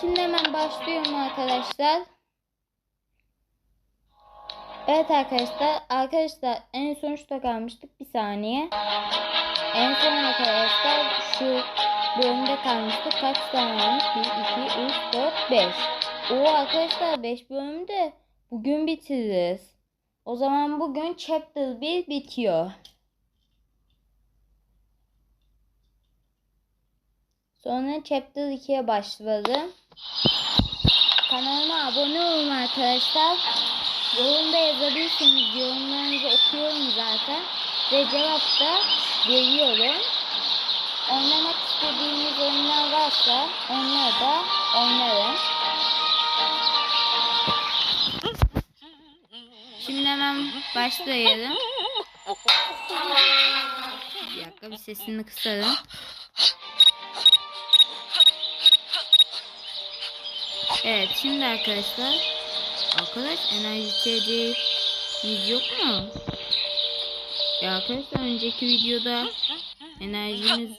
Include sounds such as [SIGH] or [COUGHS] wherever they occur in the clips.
Şimdi hemen başlıyorum arkadaşlar. Evet arkadaşlar. Arkadaşlar en son şurada kalmıştık. Bir saniye. En son arkadaşlar şu bölümde kalmıştık. Kaç tane varmış? 1, 2, 3, 4, 5. Oo arkadaşlar 5 bölümde bugün bitiririz. O zaman bugün chapter 1 bitiyor. Sonra chapter 2'ye başladım. Kanalıma abone olun arkadaşlar. Yorumda yazabilirsiniz. Yorumlarınızı okuyorum zaten. Ve cevap da veriyorum. Oynamak istediğiniz oyunlar varsa onları da oynarım. Şimdi hemen başlayalım. Bir dakika bir sesini kısarım. Evet şimdi arkadaşlar Arkadaş enerji içeceğimiz yok mu? Ya arkadaşlar önceki videoda enerjimiz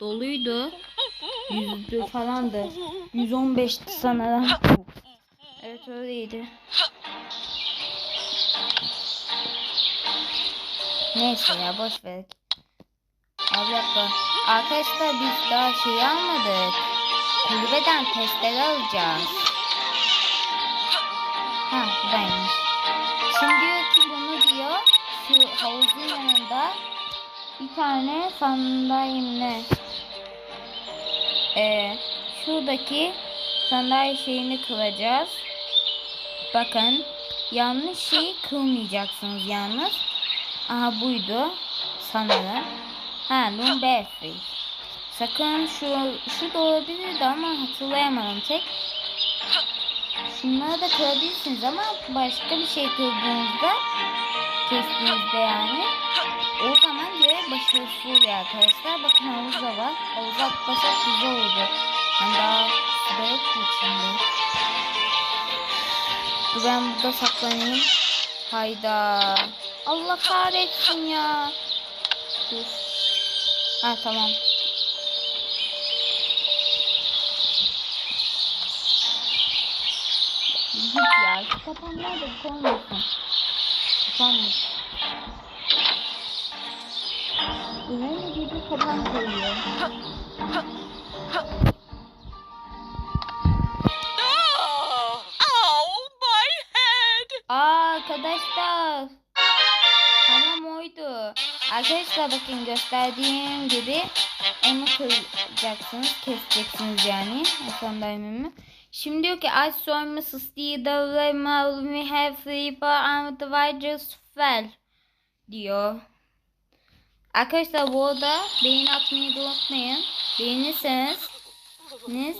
doluydu. Yüzdü falandı. 115'ti sanırım. Evet öyleydi. Neyse ya boş ver. Dakika. Arkadaşlar biz daha şey almadık. Kulübeden testleri alacağız. Ha buradaymış. Şimdi ki bunu diyor şu havuzun yanında bir tane sandalyemle ee, şuradaki sandalye şeyini kılacağız. Bakın yanlış şeyi kılmayacaksınız yalnız. Aha buydu sanırım. Ha Lumberfree. Sakın şu şu da olabilirdi ama hatırlayamadım tek. Şunları da kırabilirsiniz ama başka bir şey kırdığınızda kestiğinizde yani o zaman göre başarısız oluyor arkadaşlar. Bakın havuz da var. Havuza atlasak güzel oldu. Yani daha suda yok içinde. Ben burada saklanayım. Hayda. Allah kahretsin ya. Dur. Ha tamam. Git ya. Şu kapanlar da koymasın. Kapanmış. Önemli gibi kapan koyuyor. Arkadaşlar. Tamam oydu. Arkadaşlar bakın gösterdiğim gibi onu kıracaksınız. Keseceksiniz yani. Ekran daimimi. Şimdi diyor ki I saw Mrs. D. The we have three and the just fell diyor. Arkadaşlar bu arada beğeni atmayı da unutmayın. Beğenirseniz niz,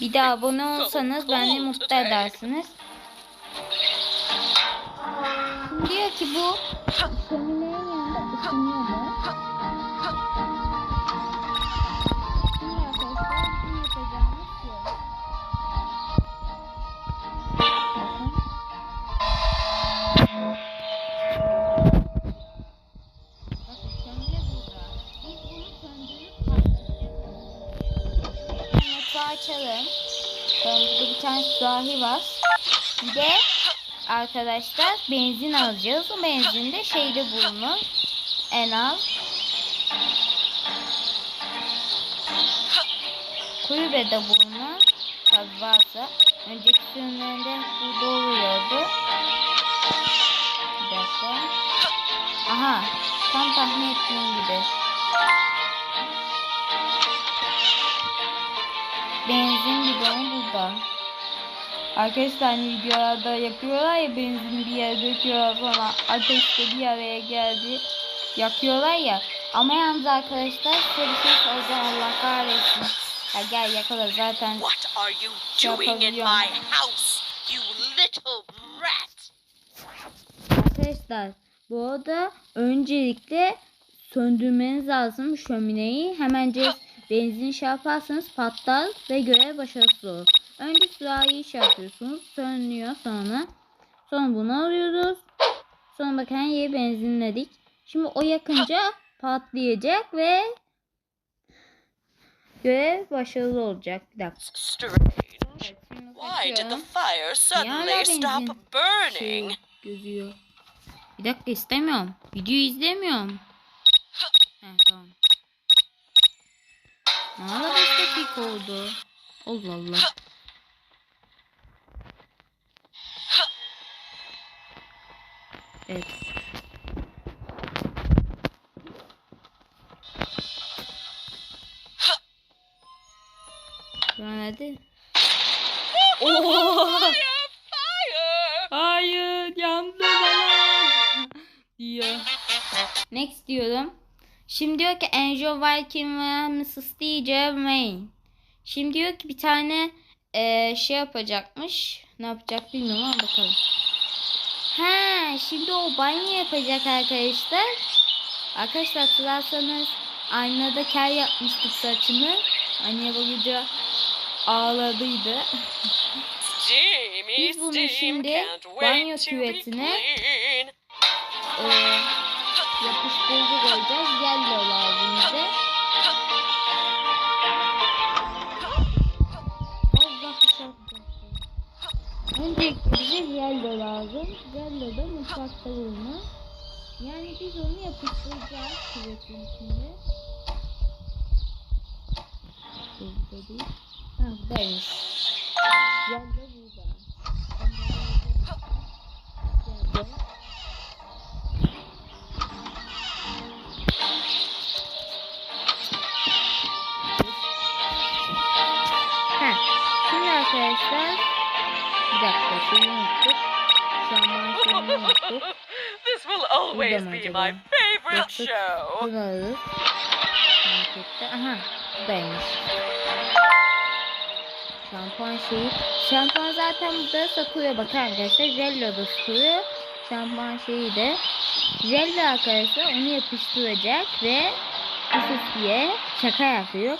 bir de abone olsanız beni mutlu edersiniz. Diyor ki bu açalım. Burada bir tane sürahi var. Bir de arkadaşlar benzin alacağız. O benzin de şeyde bulunur. En az kulübede bulunur. Tabi varsa. Önceki sürümlerinde burada oluyordu. Bir dakika. Aha. Tam tahmin ettiğim gibi. Benzin bidonu burada. Arkadaşlar hani videolarda yapıyorlar ya benzin bir yere döküyorlar sonra ateşte bir araya geldi yakıyorlar ya. Ama yalnız arkadaşlar size bir şey söyleyeceğim Allah kahretsin. Ya gel yakala zaten What are you doing in my house, you little brat? Arkadaşlar bu arada öncelikle söndürmeniz lazım şömineyi. Hemence benzin şey yaparsanız patlar ve görev başarısız olur. Önce sürahiyi şey yapıyorsunuz. Sönüyor sonra. Sonra bunu alıyoruz. Sonra bakın yeri benzinledik. Şimdi o yakınca patlayacak ve görev başarılı olacak. Bir dakika. Evet, şimdi Why did the kaçıyorum. fire suddenly hala stop benzin burning? Gözüyor. Bir dakika istemiyorum. Videoyu izlemiyorum. Heh, tamam. Ne ara 5 dakika oldu? Allah Allah. Şimdi diyor ki Angel Viking ve Mrs. DJ Wayne. Şimdi diyor ki bir tane eee, şey yapacakmış. Ne yapacak bilmiyorum ama bakalım. Ha, şimdi o banyo yapacak arkadaşlar. Arkadaşlar hatırlarsanız aynada kel yapmıştık saçını. Anneye bakınca ağladıydı. Biz bunu şimdi banyo küvetine clean. Yapıştırıcı koyacağız. Yellow lazım bize. Allah dışarıda. Öncelikle bize yellow lazım. Yellow da mutfakta bulunur. Yani biz onu yapıştıracağız küvetin içinde. Burada değil. Ha buradaymış. Yellow şeyi unuttuk. Şu an ben şeyini unuttuk. This will always be my favorite show. Bunu alırız. Aha buradaymış. Şampuan şeyi. Şampuan zaten burada satılıyor bakın arkadaşlar. Jello da satılıyor. Şampuan şeyi de. Jello arkadaşlar onu yapıştıracak ve diye şaka yapıyor.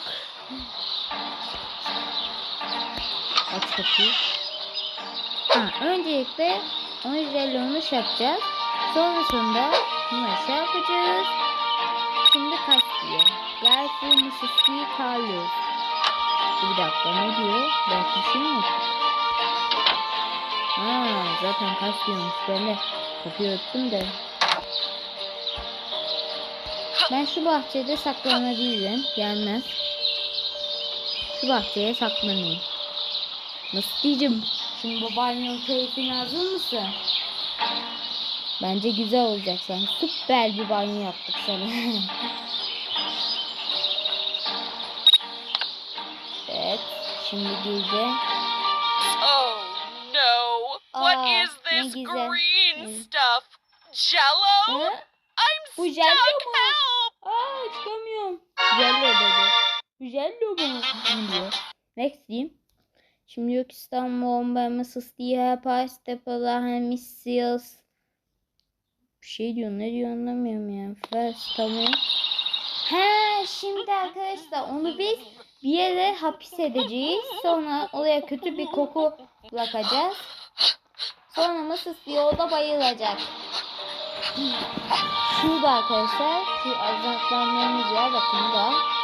Aç kapıyı. Ha, öncelikle onu jello'nu şey yapacağız. Sonrasında şey yapacağız. Şimdi kaç diyor? Gelsin Mississippi Carlos. Bir dakika ne diyor? Belki bir şey zaten kaç diyormuş böyle. Kapıyı öttüm de. Ben şu bahçede saklanabilirim. Gelmez. Şu bahçeye saklanayım. Nasıl diyeceğim? Şimdi bu banyo keyfine hazır mısın? Bence güzel olacak sen. Süper bir banyo yaptık sana. [LAUGHS] evet. Şimdi girdi. Oh no! What Aa, is this green stuff? Jello? Ha? I'm Bu stuck! jello mu? Help! Aa çıkamıyorum. Jello dedi. Jello mu? diyor. Next diyeyim. Şimdi İstanbul, Mrs. diye pasta pala hemisyos. Bir şey diyor ne diyor anlamıyorum ya. First tamam. He şimdi arkadaşlar onu biz bir yere hapis edeceğiz. Sonra oraya kötü bir koku bırakacağız. Sonra Mrs. diye o da bayılacak. Şurada arkadaşlar şu azaltlarımız var bakın da.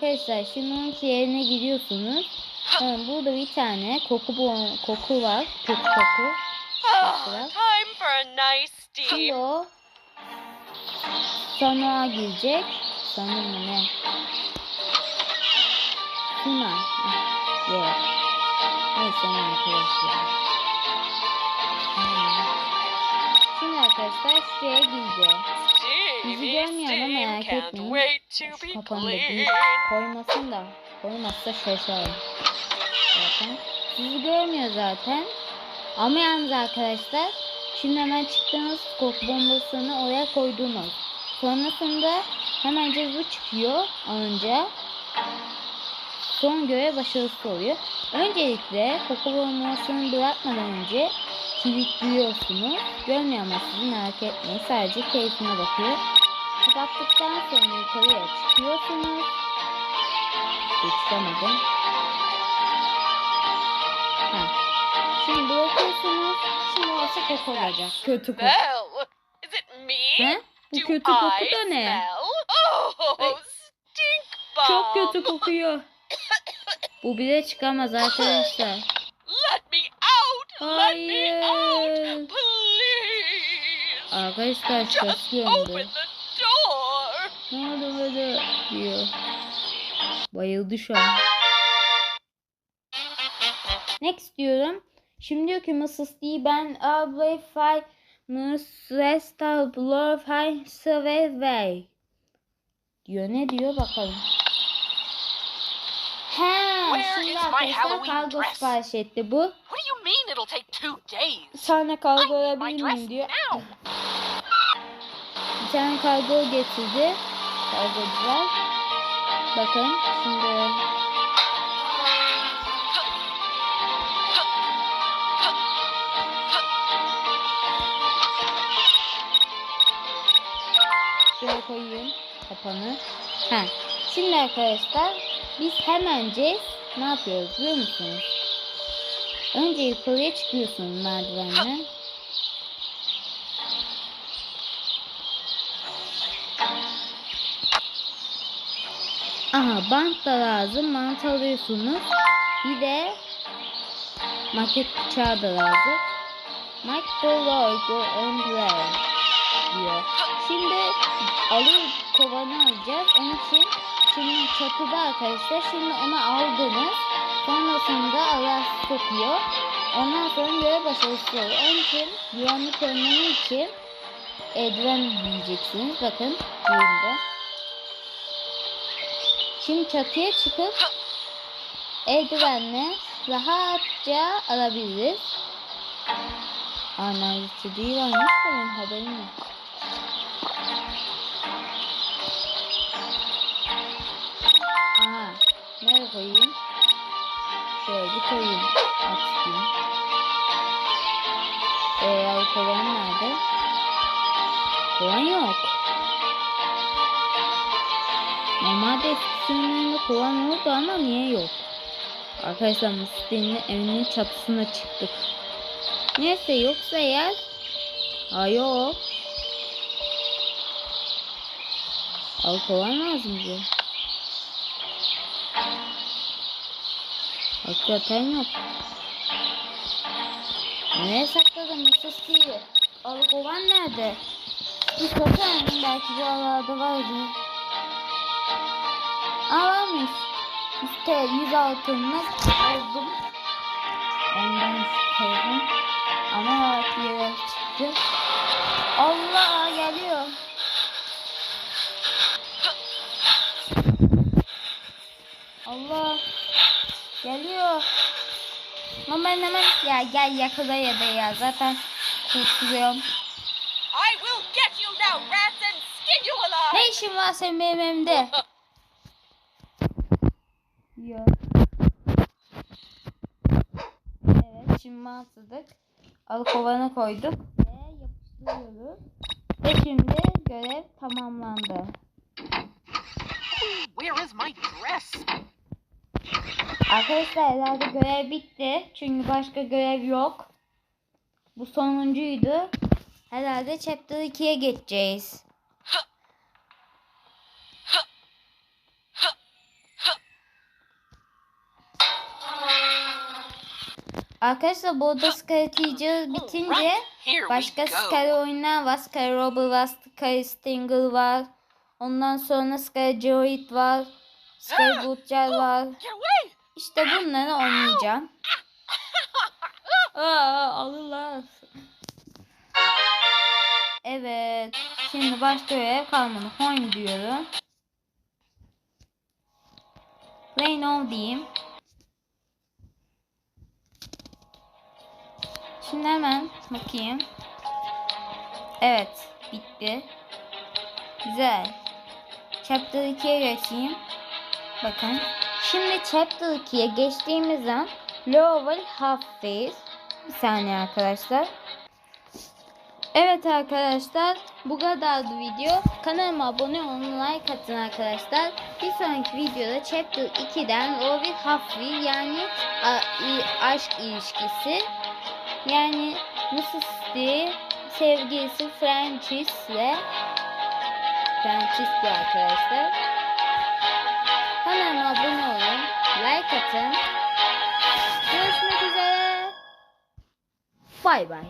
Arkadaşlar şimdi onun yerine gidiyorsunuz. Evet, burada bir tane koku bu koku var. Kötü koku. Ah, time for a nice steam. o sana girecek. Sanırım ne? Şuna. Yok. Neyse ne arkadaşlar. Şimdi arkadaşlar şuraya gireceğiz. Bizi görmüyor ama merak etmeyin. Şu clean. koymasın da. Koymazsa şaşarım. Zaten. Sizi görmüyor zaten. Ama yalnız arkadaşlar. Şimdi hemen çıktığınız koku bombasını oraya koydunuz. Sonrasında hemen bu çıkıyor önce. Son görev başarısı oluyor. Öncelikle koku bombasını bırakmadan önce kilitliyorsunuz. Görmüyor ama sizi merak etmeyin. Sadece keyfine bakıyor. kapattıktan sonra yukarıya çıkıyorsunuz. Geçemedim. Ha. Şimdi bırakıyorsunuz. Şimdi orası koku olacak. Kötü koku. Is it me? He? Bu Do kötü koku da ne? Oh, Ay. Çok kötü kokuyor. [COUGHS] Bu bile çıkamaz arkadaşlar. Hayır. Please. Arkadaşlar the door. Ne oldu böyle diyor. Bayıldı şu an. Next diyorum. Şimdi diyor ki Mrs. D ben abla fay Mrs. Blow fay Survey diyor. Ne diyor bakalım. He, Where şimdi is my arkadaşlar Halloween kargo sipariş etti bu. Do you mean it'll take two days? Bir tane I kargo alabilir miyim diyor. now. Bir tane kargo getirdi. Kargocular. Bakın şimdi şöyle koyayım kapanı. Ha. Şimdi arkadaşlar biz hemence ne yapıyoruz biliyor musunuz? Önce yukarıya çıkıyorsunuz merdivenle. Aha bant da lazım. Bant alıyorsunuz. Bir de maket bıçağı da lazım. And play diyor. Şimdi alır kovanı alacağız. Onun için şimdi çatıda arkadaşlar. Şimdi onu aldınız. Sonrasında Allah sokuyor. Ondan sonra görev başarısı oluyor. Onun için güvenlik önlemi için eldiven giyeceksiniz. Bakın burada. Şimdi çatıya çıkıp eldivenle rahatça alabiliriz. Analizi değil varmış da benim haberim yok. Aha. Nereye koyayım? Şöyle bir koyayım. Açayım. Eee kovan nerede? Kovan yok. Normalde eskisinin kovan oldu ama niye yok? Arkadaşlar Musti'nin evinin çatısına çıktık. Neyse yoksa eğer Ha yok. Al kovan lazım bize. Hakikaten yok. Nereye sakladın Musti'yi? Al kovan nerede? Bir bakalım belki bu aralarda vardı. Aa varmış. İşte 100 altınlık aldım. Ama ben hemen ya gel yakala ya da ya zaten kurtuluyorum. I will get you now, rats, and skin you alive. Ne işin var senin benim evimde? [LAUGHS] Yok. Evet şimdi atladık. Alıkovanı koyduk ve yapıştırıyoruz. Ve şimdi görev tamamlandı. Where is my dress? Arkadaşlar herhalde görev bitti. Çünkü başka görev yok. Bu sonuncuydu. Herhalde chapter 2'ye geçeceğiz. Arkadaşlar bu oda Sky Teacher bitince başka. Sky oyunlar var. Sky Robber var, Sky Stinger var. Ondan sonra Sky var. Sky Butcher var. Away! İşte bunları oynayacağım. [LAUGHS] Aa, alırlar. Evet. Şimdi başka görev kalmadı. Home diyorum. Play now diyeyim. Şimdi hemen bakayım. Evet. Bitti. Güzel. Chapter 2'ye geçeyim. Bakın. Şimdi chapter 2'ye geçtiğimiz an level half phase. Bir saniye arkadaşlar. Evet arkadaşlar bu kadardı video. Kanalıma abone olun like atın arkadaşlar. Bir sonraki videoda Chapter 2'den Rory Huffy yani aşk ilişkisi yani Mrs. sevgilisi Francis'le Francis'le arkadaşlar. Kanalıma abone olun like atın. Görüşmek üzere. Bay bay.